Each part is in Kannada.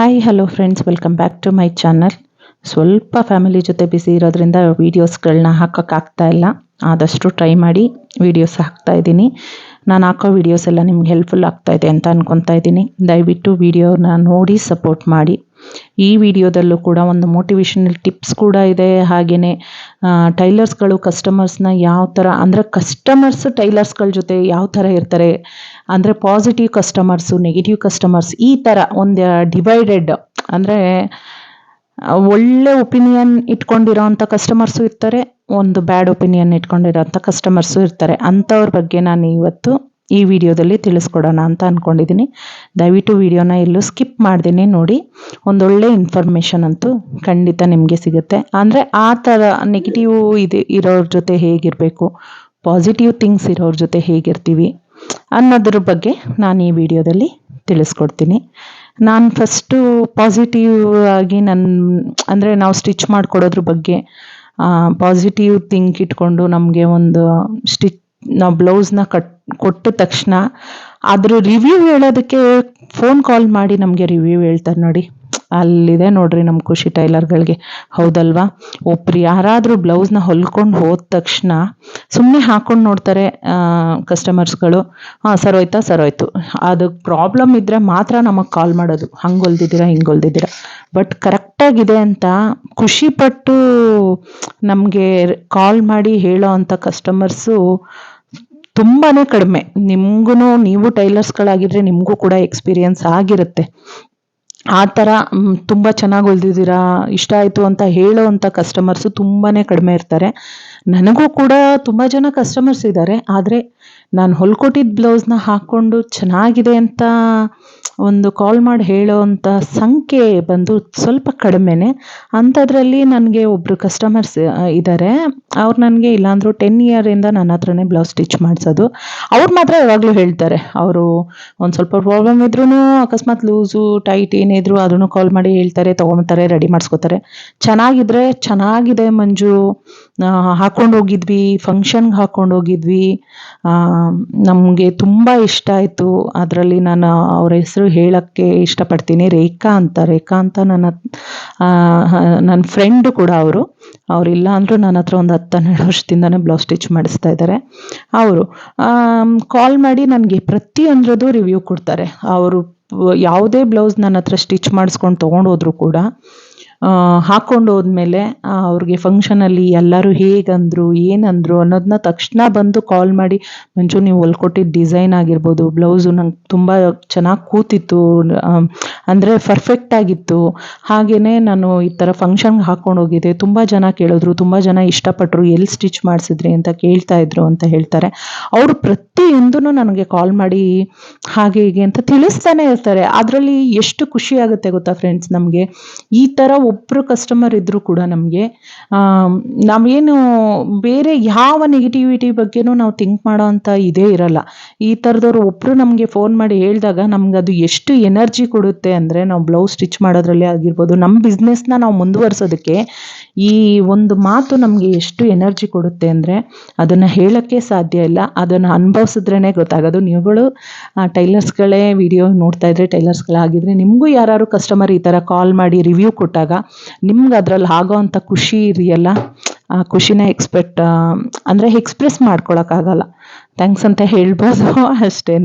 Hi hello friends welcome back to my channel ಸ್ವಲ್ಪ ಫ್ಯಾಮಿಲಿ ಜೊತೆ ಬಿಸಿ ಇರೋದ್ರಿಂದ ವೀಡಿಯೋಸ್ಗಳನ್ನ ಹಾಕೋಕ್ಕಾಗ್ತಾ ಇಲ್ಲ. ಆದಷ್ಟು ಟ್ರೈ ಮಾಡಿ ವೀಡಿಯೋಸ್ ಹಾಕ್ತಾ ಇದ್ದೀನಿ. ನಾನು ಹಾಕೋ ವೀಡಿಯೋಸ್ ಎಲ್ಲ ನಿಮ್ಗೆ ಹೆಲ್ಪ್ಫುಲ್ ಆಗ್ತಾಯಿದೆ ಅಂತ ಅನ್ಕೊತಾ ಇದ್ದೀನಿ. ದಯವಿಟ್ಟು ವೀಡಿಯೋನ ನೋಡಿ ಸಪೋರ್ಟ್ ಮಾಡಿ. ಈ ವಿಡಿಯೋದಲ್ಲೂ ಕೂಡ ಒಂದು ಮೋಟಿವೇಶನಲ್ ಟಿಪ್ಸ್ ಕೂಡ ಇದೆ. ಹಾಗೆಯೇ ಟೈಲರ್ಸ್ಗಳು ಕಸ್ಟಮರ್ಸ್ನ ಯಾವ ಥರ ಅಂದರೆ ಕಸ್ಟಮರ್ಸ್ ಟೈಲರ್ಸ್ಗಳ ಜೊತೆ ಯಾವ ಥರ ಇರ್ತಾರೆ, ಅಂದರೆ ಪಾಸಿಟಿವ್ ಕಸ್ಟಮರ್ಸು ನೆಗೆಟಿವ್ ಕಸ್ಟಮರ್ಸ್ ಈ ಥರ ಒಂದು ಡಿವೈಡೆಡ್ ಅಂದರೆ ಒಳ್ಳೆ ಒಪಿನಿಯನ್ ಇಟ್ಕೊಂಡಿರೋವಂಥ ಕಸ್ಟಮರ್ಸು ಇರ್ತಾರೆ, ಒಂದು ಬ್ಯಾಡ್ ಒಪಿನಿಯನ್ ಇಟ್ಕೊಂಡಿರೋ ಅಂಥ ಕಸ್ಟಮರ್ಸು ಇರ್ತಾರೆ. ಅಂಥವ್ರ ಬಗ್ಗೆ ನಾನು ಇವತ್ತು ಈ ವಿಡಿಯೋದಲ್ಲಿ ತಿಳಿಸ್ಕೊಡೋಣ ಅಂತ ಅಂದ್ಕೊಂಡಿದ್ದೀನಿ ದಯವಿಟ್ಟು ವಿಡಿಯೋನ ಎಲ್ಲೂ ಸ್ಕಿಪ್ ಮಾಡ್ದೇನೆ ನೋಡಿ. ಒಂದೊಳ್ಳೆ ಇನ್ಫಾರ್ಮೇಷನ್ ಅಂತೂ ಖಂಡಿತ ನಿಮಗೆ ಸಿಗುತ್ತೆ. ಅಂದರೆ ಆ ಥರ ನೆಗೆಟಿವ್ ಇದು ಇರೋರ ಜೊತೆ ಹೇಗಿರಬೇಕು? ಪಾಸಿಟಿವ್ ಥಿಂಗ್ಸ್ ಇರೋರ ಜೊತೆ ಹೇಗಿರ್ತೀವಿ? ಅನ್ನೋದ್ರ ಬಗ್ಗೆ ನಾನು ಈ ವಿಡಿಯೋದಲ್ಲಿ ತಿಳಿಸ್ಕೊಡ್ತೀನಿ. ನಾನು ಫಸ್ಟು ಪಾಸಿಟಿವ್ ಆಗಿ ನನ್ನ ಅಂದರೆ ನಾವು ಸ್ಟಿಚ್ ಮಾಡಿಕೊಡೋದ್ರ ಬಗ್ಗೆ ಪಾಸಿಟಿವ್ ಥಿಂಕ್ ಇಟ್ಕೊಂಡು ನಮಗೆ ಒಂದು ಸ್ಟಿಚ್ ನಾವು ಬ್ಲೌಸ್ನ ಕಟ್ ಕೊಟ್ಟ ತಕ್ಷಣ ಅದ್ರ ರಿವ್ಯೂ ಹೇಳೋದಕ್ಕೆ ಫೋನ್ ಕಾಲ್ ಮಾಡಿ ನಮಗೆ ರಿವ್ಯೂ ಹೇಳ್ತಾರೆ ನೋಡಿ. ಅಲ್ಲಿದೆ ನೋಡ್ರಿ ನಮ್ಮ ಖುಷಿ ಟೈಲರ್ಗಳಿಗೆ. ಹೌದಲ್ವಾ? ಒಬ್ರು ಯಾರಾದರೂ ಬ್ಲೌಸ್ನ ಹೊಲ್ಕೊಂಡು ಹೋದ ತಕ್ಷಣ ಸುಮ್ಮನೆ ಹಾಕೊಂಡು ನೋಡ್ತಾರೆ ಕಸ್ಟಮರ್ಸ್ಗಳು ಹಾಂ ಸರೋಯ್ತಾ ಸರೋಯ್ತು ಅದು ಪ್ರಾಬ್ಲಮ್ ಇದ್ದರೆ ಮಾತ್ರ ನಮಗೆ ಕಾಲ್ ಮಾಡೋದು. ಹಂಗೆ ಹೊಲ್ದಿದ್ದೀರಾ ಹಿಂಗೆ ಹೊಲ್ದಿದ್ದೀರಾ ಬಟ್ ಕರೆಕ್ಟಾಗಿದೆ ಅಂತ ಖುಷಿಪಟ್ಟು ನಮಗೆ ಕಾಲ್ ಮಾಡಿ ಹೇಳೋ ಅಂಥ ಕಸ್ಟಮರ್ಸು ತುಂಬಾ ಕಡಿಮೆ. ನಿಮಗೂ ನೀವು ಟೈಲರ್ಸ್ಗಳಾಗಿದ್ರೆ ನಿಮಗೂ ಕೂಡ ಎಕ್ಸ್ಪೀರಿಯನ್ಸ್ ಆಗಿರುತ್ತೆ. ಆ ಥರ ತುಂಬ ಚೆನ್ನಾಗಿ ಹೊಲ್ದಿದ್ದೀರಾ, ಇಷ್ಟ ಆಯಿತು ಅಂತ ಹೇಳೋ ಅಂಥ ಕಸ್ಟಮರ್ಸು ತುಂಬಾ ಕಡಿಮೆ ಇರ್ತಾರೆ. ನನಗೂ ಕೂಡ ತುಂಬ ಜನ ಕಸ್ಟಮರ್ಸ್ ಇದ್ದಾರೆ. ಆದರೆ ನಾನು ಹೊಲ್ಕೊಟ್ಟಿದ್ದ ಬ್ಲೌಸ್ನ ಹಾಕ್ಕೊಂಡು ಚೆನ್ನಾಗಿದೆ ಅಂತ ಒಂದು ಕಾಲ್ ಮಾಡಿ ಹೇಳೋ ಅಂಥ ಸಂಖ್ಯೆ ಬಂದು ಸ್ವಲ್ಪ ಕಡಿಮೆನೆ. ಅಂಥದ್ರಲ್ಲಿ ನನಗೆ ಒಬ್ಬರು ಕಸ್ಟಮರ್ಸ್ ಇದ್ದಾರೆ ಅವ್ರು ನನಗೆ ಇಲ್ಲಾಂದರೂ ಟೆನ್ ಇಯರಿಂದ ನನ್ನ ಹತ್ರನೇ ಬ್ಲೌಸ್ ಸ್ಟಿಚ್ ಮಾಡಿಸೋದು. ಅವ್ರು ಮಾತ್ರ ಯಾವಾಗಲೂ ಹೇಳ್ತಾರೆ. ಅವರು ಒಂದು ಸ್ವಲ್ಪ ಪ್ರಾಬ್ಲಮ್ ಇದ್ರೂ ಅಕಸ್ಮಾತ್ ಲೂಸು ಟೈಟ್ ಏನಿದ್ರು ಅದನ್ನು ಕಾಲ್ ಮಾಡಿ ಹೇಳ್ತಾರೆ ತೊಗೊಂತಾರೆ ರೆಡಿ ಮಾಡಿಸ್ಕೋತಾರೆ. ಚೆನ್ನಾಗಿದ್ರೆ ಚೆನ್ನಾಗಿದೆ ಮಂಜು. ಹಾಕ್ಕೊಂಡು ಹೋಗಿದ್ವಿ ಫಂಕ್ಷನ್ಗೆ ಹಾಕ್ಕೊಂಡು ಹೋಗಿದ್ವಿ. ನಮಗೆ ತುಂಬ ಇಷ್ಟ ಆಯಿತು. ಅದರಲ್ಲಿ ನಾನು ಅವ್ರ ಹೆಸರು ಹೇಳೋಕ್ಕೆ ಇಷ್ಟಪಡ್ತೀನಿ. ರೇಖಾ ಅಂತ ರೇಖಾ ಅಂತ ನನ್ನ ನನ್ನ ಫ್ರೆಂಡು ಕೂಡ ಅವರು. ಅವರಿಲ್ಲ ಅಂದರೂ ನನ್ನ ಹತ್ರ ಒಂದು ಹತ್ತು ಹನ್ನೆರಡು ವರ್ಷದಿಂದನೇ ಬ್ಲೌಸ್ ಸ್ಟಿಚ್ ಮಾಡಿಸ್ತಾ ಇದ್ದಾರೆ ಅವರು ಕಾಲ್ ಮಾಡಿ ನನಗೆ ಪ್ರತಿಯೊಂದ್ರದ್ದು ರಿವ್ಯೂ ಕೊಡ್ತಾರೆ. ಅವರು, ಯಾವುದೇ ಬ್ಲೌಸ್ ನನ್ನ ಹತ್ರ ಸ್ಟಿಚ್ ಮಾಡಿಸ್ಕೊಂಡು ತೊಗೊಂಡೋದ್ರು ಕೂಡ. ಹಾಕ್ಕೊಂಡು ಹೋದ್ಮೇಲೆ ಅವ್ರಿಗೆ ಫಂಕ್ಷನಲ್ಲಿ ಎಲ್ಲರೂ ಹೇಗಂದರು, ಏನಂದರು ಅನ್ನೋದನ್ನ ತಕ್ಷಣ ಬಂದು ಕಾಲ್ ಮಾಡಿ, ಮಂಜು, ನೀವು ಹೊಲ್ಕೊಟ್ಟಿದ್ದ ಡಿಸೈನ್ ಆಗಿರ್ಬೋದು ಬ್ಲೌಸು ನಂಗೆ ತುಂಬ ಚೆನ್ನಾಗಿ ಕೂತಿತ್ತು ಅಂದರೆ ಪರ್ಫೆಕ್ಟ್ ಆಗಿತ್ತು. ಹಾಗೆಯೇ ನಾನು ಈ ಥರ ಫಂಕ್ಷನ್ಗೆ ಹಾಕ್ಕೊಂಡು ಹೋಗಿದ್ದೆ ತುಂಬ ಜನ ಕೇಳಿದ್ರು, ತುಂಬ ಜನ ಇಷ್ಟಪಟ್ಟರು ಎಲ್ಲಿ ಸ್ಟಿಚ್ ಮಾಡಿಸಿದ್ರಿ ಅಂತ ಕೇಳ್ತಾ ಇದ್ರು ಅಂತ ಹೇಳ್ತಾರೆ. ಅವರು ಪ್ರತಿಯೊಂದೂ ನನಗೆ ಕಾಲ್ ಮಾಡಿ, ಹಾಗೆ ಹೀಗೆ ಅಂತ ತಿಳಿಸ್ತಾನೆ ಇರ್ತಾರೆ. ಅದರಲ್ಲಿ ಎಷ್ಟು ಖುಷಿ ಆಗುತ್ತೆ ಗೊತ್ತಾ ಫ್ರೆಂಡ್ಸ್ ನಮಗೆ? ಈ ಥರ ಒಬ್ಬರು ಕಸ್ಟಮರ್ ಇದ್ದರೂ ಕೂಡ ನಮಗೆ ನಾವೇನು ಬೇರೆ ಯಾವ ನೆಗೆಟಿವಿಟಿ ಬಗ್ಗೆನೂ ನಾವು ಥಿಂಕ್ ಮಾಡೋ ಅಂಥ ಇದೇ ಇರಲ್ಲ. ಈ ಥರದವ್ರು ಒಬ್ಬರು ನಮಗೆ ಫೋನ್ ಮಾಡಿ ಹೇಳಿದಾಗ ನಮ್ಗೆ ಅದು ಎಷ್ಟು ಎನರ್ಜಿ ಕೊಡುತ್ತೆ ಅಂದರೆ ನಾವು ಬ್ಲೌಸ್ ಸ್ಟಿಚ್ ಮಾಡೋದ್ರಲ್ಲಿ ಆಗಿರ್ಬೋದು ನಮ್ಮ ಬಿಸ್ನೆಸ್ನ ನಾವು ಮುಂದುವರ್ಸೋದಕ್ಕೆ ಈ ಒಂದು ಮಾತು ನಮಗೆ ಎಷ್ಟು ಎನರ್ಜಿ ಕೊಡುತ್ತೆ ಅಂದರೆ ಅದನ್ನು ಹೇಳೋಕ್ಕೆ ಸಾಧ್ಯ ಇಲ್ಲ. ಅದನ್ನು ಅನುಭವಿಸಿದ್ರೇ ಗೊತ್ತಾಗೋದು. ನೀವುಗಳು ಟೈಲರ್ಸ್ಗಳೇ ವಿಡಿಯೋ ನೋಡ್ತಾ ಇದ್ರೆ ಟೈಲರ್ಸ್ಗಳಾಗಿದ್ರೆ ನಿಮಗೂ ಯಾರು ಕಸ್ಟಮರ್ ಈ ಥರ ಕಾಲ್ ಮಾಡಿ ರಿವ್ಯೂ ಕೊಟ್ಟಾಗ ನಿಮ್ಗೆ ಅದರಲ್ಲಿ ಆಗೋ ಖುಷಿ ಇರಿಯಲ್ಲ? ಆ ಖುಷಿನ ಎಕ್ಸ್ಪೆಕ್ಟ್ ಅಂದರೆ ಎಕ್ಸ್ಪ್ರೆಸ್ ಮಾಡ್ಕೊಳಕ್ಕಾಗಲ್ಲ. ಥ್ಯಾಂಕ್ಸ್ ಅಂತ ಹೇಳ್ಬೋದು ಅಷ್ಟೇ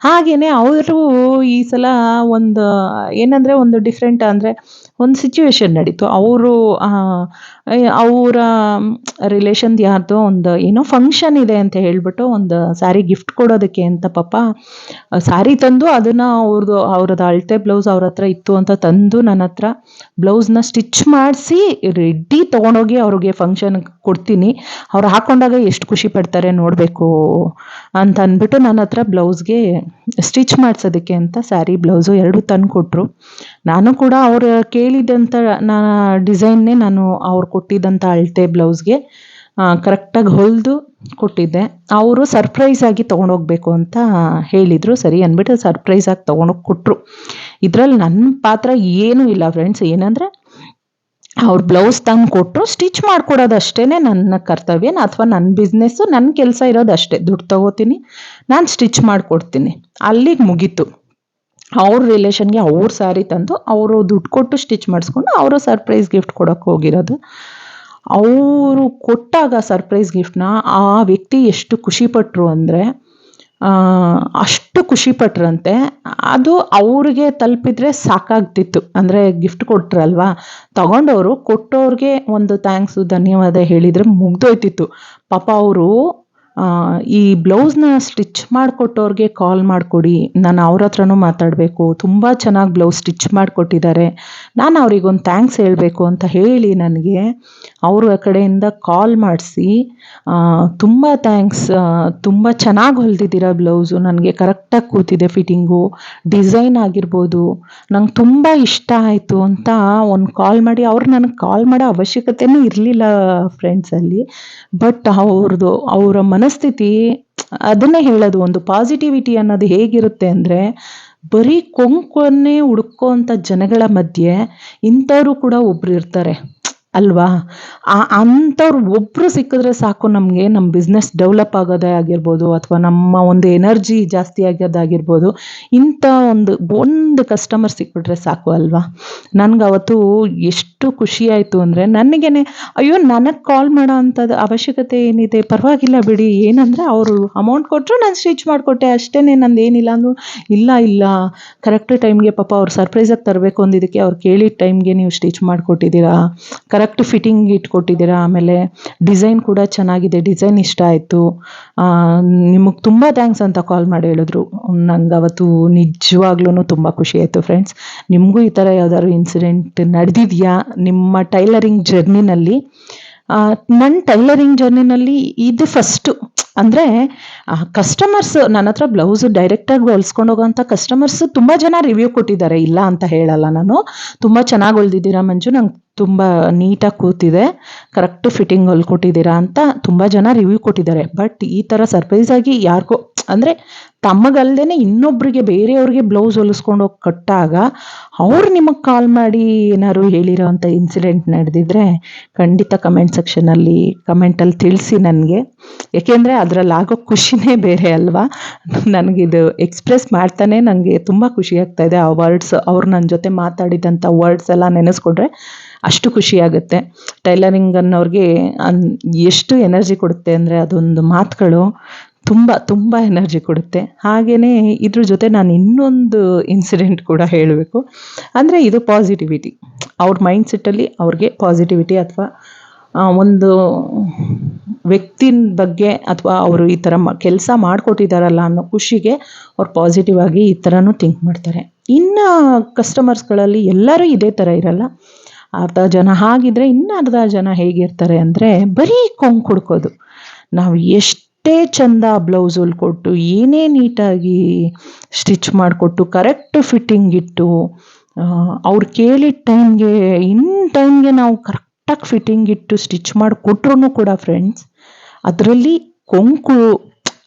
ಹಾಗೆಯೇ ಅವರು ಈ ಸಲ ಒಂದು, ಏನಂದರೆ ಒಂದು ಡಿಫ್ರೆಂಟ್ ಅಂದರೆ ಒಂದು ಸಿಚುವೇಶನ್ ನಡೀತು. ಅವರು ಅವರ ರಿಲೇಷನ್ದು ಯಾರ್ದೋ ಒಂದು ಏನೋ ಫಂಕ್ಷನ್ ಇದೆ ಅಂತ ಹೇಳ್ಬಿಟ್ಟು ಒಂದು ಸ್ಯಾರಿ ಗಿಫ್ಟ್ ಕೊಡೋದಕ್ಕೆ ಅಂತ ಪಾಪ ಸ್ಯಾರಿ ತಂದು ಅದನ್ನು ಅವ್ರದ್ದು ಅವ್ರದ್ದು ಅಳತೆ ಬ್ಲೌಸ್ ಅವ್ರ ಹತ್ರ ಇತ್ತು ಅಂತ ತಂದು ನನ್ನ ಹತ್ರ ಬ್ಲೌಸ್ನ ಸ್ಟಿಚ್ ಮಾಡಿಸಿ ರೆಡಿ ತೊಗೊಂಡೋಗಿ ಅವ್ರಿಗೆ ಫಂಕ್ಷನ್ ಕೊಡ್ತೀನಿ. ಅವ್ರು ಹಾಕೊಂಡಾಗ ಎಷ್ಟು ಖುಷಿ ಪಡ್ತಾರೆ ನೋಡಬೇಕು ಅಂತ ಅಂದ್ಬಿಟ್ಟು ನನ್ನ ಹತ್ರ ಬ್ಲೌಸ್ಗೆ ಸ್ಟಿಚ್ ಮಾಡಿಸೋದಕ್ಕೆ ಅಂತ ಸ್ಯಾರಿ ಬ್ಲೌಸು ಎರಡು ತಂದು ಕೊಟ್ಟರು ನಾನು ಕೂಡ ಅವರು ಕೇಳಿದಂಥ ನಾನು ಡಿಸೈನ್ನೇ ನಾನು ಅವ್ರು ಕೊಟ್ಟಿದ್ದಂಥ ಅಳತೆ ಬ್ಲೌಸ್ಗೆ ಕರೆಕ್ಟಾಗಿ ಹೊಲಿದು ಕೊಟ್ಟಿದ್ದೆ. ಅವರು ಸರ್ಪ್ರೈಸ್ ಆಗಿ ತೊಗೊಂಡೋಗ್ಬೇಕು ಅಂತ ಹೇಳಿದರು. ಸರಿ ಅಂದ್ಬಿಟ್ಟು ಸರ್ಪ್ರೈಸ್ ಆಗಿ ತೊಗೊಂಡೋಗಿ ಕೊಟ್ಟರು ಇದರಲ್ಲಿ ನನ್ನ ಪಾತ್ರ ಏನೂ ಇಲ್ಲ ಫ್ರೆಂಡ್ಸ್ ಏನಂದರೆ ಅವ್ರು ಬ್ಲೌಸ್ ತಂದು ಕೊಟ್ಟರು ಸ್ಟಿಚ್ ಮಾಡಿಕೊಡೋದಷ್ಟೇ ನನ್ನ ಕರ್ತವ್ಯ. ಅಥವಾ ನನ್ನ ಬಿಸ್ನೆಸ್ಸು ನನ್ನ ಕೆಲಸ ಇರೋದು ಅಷ್ಟೇ ದುಡ್ಡು ತಗೋತೀನಿ, ನಾನು ಸ್ಟಿಚ್ ಮಾಡಿಕೊಡ್ತೀನಿ. ಅಲ್ಲಿಗೆ ಮುಗೀತು. ಅವ್ರ ರಿಲೇಷನ್ಗೆ ಅವ್ರ ಸ್ಯಾರಿ ತಂದು ಅವರು ದುಡ್ಡು ಕೊಟ್ಟು ಸ್ಟಿಚ್ ಮಾಡಿಸ್ಕೊಂಡು ಅವರು ಸರ್ಪ್ರೈಸ್ ಗಿಫ್ಟ್ ಕೊಡೋಕ್ಕೆ ಹೋಗಿರೋದು. ಅವರು ಕೊಟ್ಟಾಗ ಸರ್ಪ್ರೈಸ್ ಗಿಫ್ಟ್ನ ಆ ವ್ಯಕ್ತಿ ಎಷ್ಟು ಖುಷಿಪಟ್ಟರು ಅಂದರೆ ಅಷ್ಟು ಖುಷಿಪಟ್ರಂತೆ. ಅದು ಅವ್ರಿಗೆ ತಲುಪಿದ್ರೆ ಸಾಕಾಗ್ತಿತ್ತು. ಅಂದರೆ ಗಿಫ್ಟ್ ಕೊಟ್ರಲ್ವಾ? ತಗೊಂಡವರು ಕೊಟ್ಟವ್ರಿಗೆ ಒಂದು ಥ್ಯಾಂಕ್ಸು ಧನ್ಯವಾದ ಹೇಳಿದರೆ ಮುಗ್ದೋಯ್ತಿತ್ತು. ಪಾಪ ಅವರು ಈ ಬ್ಲೌಸ್ನ ಸ್ಟಿಚ್ ಮಾಡಿಕೊಟ್ಟವ್ರಿಗೆ ಕಾಲ್ ಮಾಡಿಕೊಡಿ. ನಾನು ಅವ್ರ ಹತ್ರನೂ ಮಾತಾಡಬೇಕು. ತುಂಬ ಚೆನ್ನಾಗಿ ಬ್ಲೌಸ್ ಸ್ಟಿಚ್ ಮಾಡಿಕೊಟ್ಟಿದ್ದಾರೆ ನಾನು ಅವ್ರಿಗೊಂದು ಥ್ಯಾಂಕ್ಸ್ ಹೇಳಬೇಕು ಅಂತ ಹೇಳಿ ನನಗೆ ಅವ್ರ ಕಡೆಯಿಂದ ಕಾಲ್ ಮಾಡಿಸಿ ತುಂಬ ಥ್ಯಾಂಕ್ಸ್ ತುಂಬ ಚೆನ್ನಾಗಿ ಹೊಲ್ದಿದ್ದೀರ ಬ್ಲೌಸು ನನಗೆ ಕರೆಕ್ಟಾಗಿ ಕೂತಿದೆ ಫಿಟ್ಟಿಂಗು ಡಿಸೈನ್ ಆಗಿರ್ಬೋದು. ನಂಗೆ ತುಂಬ ಇಷ್ಟ ಆಯಿತು ಅಂತ ಒಂದು ಕಾಲ್ ಮಾಡಿ. ಅವ್ರು ನನಗೆ ಕಾಲ್ ಮಾಡೋ ಅವಶ್ಯಕತೆಯೂ ಇರಲಿಲ್ಲ ಫ್ರೆಂಡ್ಸಲ್ಲಿ ಬಟ್ ಅವ್ರದ್ದು ಅವರ ಮನಸ್ಥಿತಿ, ಅದನ್ನೇ ಹೇಳೋದು, ಒಂದು ಪಾಸಿಟಿವಿಟಿ ಅನ್ನೋದು ಹೇಗಿರುತ್ತೆ ಅಂದರೆ, ಬರೀ ಕೊಂಕನ್ನೇ ಹುಡ್ಕೋಂಥ ಜನಗಳ ಮಧ್ಯೆ ಇಂಥವರು ಕೂಡ ಒಬ್ರು ಇರ್ತಾರೆ. ಅಲ್ವಾ? ಆ ಅಂಥವ್ರು ಒಬ್ಬರು ಸಿಕ್ಕಿದ್ರೆ ಸಾಕು ನಮಗೆ ನಮ್ಮ ಬಿಸ್ನೆಸ್ ಡೆವಲಪ್ ಆಗೋದೇ ಆಗಿರ್ಬೋದು ಅಥವಾ ನಮ್ಮ ಒಂದು ಎನರ್ಜಿ ಜಾಸ್ತಿ ಆಗೋದಾಗಿರ್ಬೋದು ಇಂಥ ಒಂದು ಒಂದು ಕಸ್ಟಮರ್ ಸಿಕ್ಬಿಟ್ರೆ ಸಾಕು ಅಲ್ವಾ? ನನಗೆ ಅವತ್ತು ಎಷ್ಟು ಖುಷಿ ಆಯಿತು ಅಂದರೆ ನನಗೇನೆ, ಅಯ್ಯೋ, ನನಗೆ ಕಾಲ್ ಮಾಡೋ ಅಂಥದ್ದು ಅವಶ್ಯಕತೆ ಏನಿದೆ? ಪರವಾಗಿಲ್ಲ ಬಿಡಿ. ಏನಂದರೆ ಅವರು ಅಮೌಂಟ್ ಕೊಟ್ಟರು ನಾನು ಸ್ಟಿಚ್ ಮಾಡಿಕೊಟ್ಟೆ. ಅಷ್ಟೇ ನಂದು ಏನಿಲ್ಲ ಅಂದರು, ಇಲ್ಲ ಇಲ್ಲ. ಕರೆಕ್ಟ್ ಟೈಮ್ಗೆ ಪಾಪ ಅವ್ರು ಸರ್ಪ್ರೈಸಾಗಿ ತರಬೇಕು ಅಂದಿದ್ದಕ್ಕೆ ಅವ್ರು ಕೇಳಿದ ಟೈಮ್ಗೆ ನೀವು ಸ್ಟಿಚ್ ಮಾಡಿಕೊಟ್ಟಿದ್ದೀರಾ? ಕರೆಕ್ಟ್ ಕರೆಕ್ಟ್ ಫಿಟ್ಟಿಂಗ್ ಇಟ್ಕೊಟ್ಟಿದ್ದೀರಾ? ಆಮೇಲೆ ಡಿಸೈನ್ ಕೂಡ ಚೆನ್ನಾಗಿದೆ, ಡಿಸೈನ್ ಇಷ್ಟ ಆಯಿತು. ನಿಮಗೆ ತುಂಬ ಥ್ಯಾಂಕ್ಸ್ ಅಂತ ಕಾಲ್ ಮಾಡಿ ಹೇಳಿದ್ರು. ನಂಗೆ ಅವತ್ತು ನಿಜವಾಗ್ಲೂ ತುಂಬ ಖುಷಿ ಆಯಿತು ಫ್ರೆಂಡ್ಸ್. ನಿಮಗೂ ಈ ಥರ ಯಾವ್ದಾದ್ರು ಇನ್ಸಿಡೆಂಟ್ ನಡೆದಿದೆಯಾ ನಿಮ್ಮ ಟೈಲರಿಂಗ್ ಜರ್ನಿನಲ್ಲಿ ನನ್ನ ಟೈಲರಿಂಗ್ ಜರ್ನಿನಲ್ಲಿ ಇದು ಫಸ್ಟು ಅಂದರೆ ಕಸ್ಟಮರ್ಸ್ ನನ್ನ ಹತ್ರ ಬ್ಲೌಸ್ ಡೈರೆಕ್ಟಾಗಿ ಹೊಲ್ಸ್ಕೊಂಡು ಹೋಗೋಂಥ ಕಸ್ಟಮರ್ಸ್ ತುಂಬ ಜನ ರಿವ್ಯೂ ಕೊಟ್ಟಿದ್ದಾರೆ, ಇಲ್ಲ ಅಂತ ಹೇಳಲ್ಲ ನಾನು. ತುಂಬ ಚೆನ್ನಾಗಿ ಹೊಲ್ದಿದ್ದೀರಾ ಮಂಜು? ನಂಗೆ ತುಂಬ ನೀಟಾಗಿ ಕೂತಿದೆ. ಕರೆಕ್ಟ್ ಫಿಟ್ಟಿಂಗ್ ಹೊಲ್ಕೊಟ್ಟಿದ್ದೀರಾ ಅಂತ ತುಂಬ ಜನ ರಿವ್ಯೂ ಕೊಟ್ಟಿದ್ದಾರೆ. ಬಟ್ ಈ ಥರ ಸರ್ಪ್ರೈಸಾಗಿ ಯಾರಿಗೋ ಅಂದರೆ ತಮಗಲ್ದೇ ಇನ್ನೊಬ್ಬರಿಗೆ ಬೇರೆಯವ್ರಿಗೆ ಬ್ಲೌಸ್ ಹೊಲಿಸ್ಕೊಂಡು ಹೋಗಿ ಕಟ್ಟಾಗ ಅವ್ರು ನಿಮಗೆ ಕಾಲ್ ಮಾಡಿ ಏನಾದ್ರು ಹೇಳಿರೋ ಅಂಥ ಇನ್ಸಿಡೆಂಟ್ ನಡೆದಿದ್ರೆ ಖಂಡಿತ ಕಮೆಂಟ್ ಸೆಕ್ಷನಲ್ಲಿ ಕಮೆಂಟಲ್ಲಿ ತಿಳಿಸಿ ನನಗೆ. ಏಕೆಂದರೆ ಅದರಲ್ಲಿ ಆಗೋ ಖುಷಿನೇ ಬೇರೆ ಅಲ್ವಾ? ನನಗಿದು ಎಕ್ಸ್ಪ್ರೆಸ್ ಮಾಡ್ತಾನೆ ನನಗೆ ತುಂಬ ಖುಷಿ ಇದೆ. ಆ ವರ್ಡ್ಸ್ ಅವ್ರು ನನ್ನ ಜೊತೆ ಮಾತಾಡಿದಂಥ ವರ್ಡ್ಸ್ ಎಲ್ಲ ನೆನೆಸ್ಕೊಂಡ್ರೆ ಅಷ್ಟು ಖುಷಿಯಾಗುತ್ತೆ ಟೈಲರಿಂಗ್ ಅನ್ನೋರಿಗೆ ಅನ್ ಎಷ್ಟು ಎನರ್ಜಿ ಕೊಡುತ್ತೆ ಅಂದರೆ ಅದೊಂದು ಮಾತುಗಳು. ತುಂಬ ತುಂಬ ಎನರ್ಜಿ ಕೊಡುತ್ತೆ. ಹಾಗೆಯೇ ಇದ್ರ ಜೊತೆ ನಾನು ಇನ್ನೊಂದು ಇನ್ಸಿಡೆಂಟ್ ಕೂಡ ಹೇಳಬೇಕು. ಅಂದರೆ ಇದು ಪಾಸಿಟಿವಿಟಿ ಅವ್ರ ಮೈಂಡ್ ಸೆಟ್ಟಲ್ಲಿ ಅವ್ರಿಗೆ ಪಾಸಿಟಿವಿಟಿ ಅಥವಾ ಒಂದು ವ್ಯಕ್ತಿನ ಬಗ್ಗೆ ಅಥವಾ ಅವರು ಈ ಥರ ಕೆಲಸ ಮಾಡಿಕೊಟ್ಟಿದ್ದಾರಲ್ಲ ಅನ್ನೋ ಖುಷಿಗೆ ಅವ್ರು ಪಾಸಿಟಿವ್ ಆಗಿ ಈ ಥರನೂ ಥಿಂಕ್ ಮಾಡ್ತಾರೆ. ಇನ್ನು ಕಸ್ಟಮರ್ಸ್ಗಳಲ್ಲಿ ಎಲ್ಲರೂ ಇದೇ ಥರ ಇರಲ್ಲ. ಅರ್ಧ ಜನ ಹಾಗಿದ್ರೆ ಇನ್ನು ಅರ್ಧ ಜನ ಹೇಗಿರ್ತಾರೆ ಅಂದರೆ ಬರೀ ಕೊಂಕು ಹುಡ್ಕೋದು ನಾವು ಎಷ್ಟೇ ಚಂದ ಬ್ಲೌಸ್ ಹೊಲ್ಕೊಟ್ಟು ಏನೇ ನೀಟಾಗಿ ಸ್ಟಿಚ್ ಮಾಡಿಕೊಟ್ಟು ಕರೆಕ್ಟ್ ಫಿಟ್ಟಿಂಗ್ ಇಟ್ಟು ಅವ್ರು ಕೇಳಿದ ಟೈಮ್ಗೆ ಇನ್ ಟೈಮ್ಗೆ ನಾವು ಕರೆಕ್ಟಾಗಿ ಫಿಟ್ಟಿಂಗ್ ಇಟ್ಟು ಸ್ಟಿಚ್ ಮಾಡಿ ಕೊಟ್ರು ಕೂಡ ಫ್ರೆಂಡ್ಸ್ ಅದರಲ್ಲಿ ಕೊಂಕು,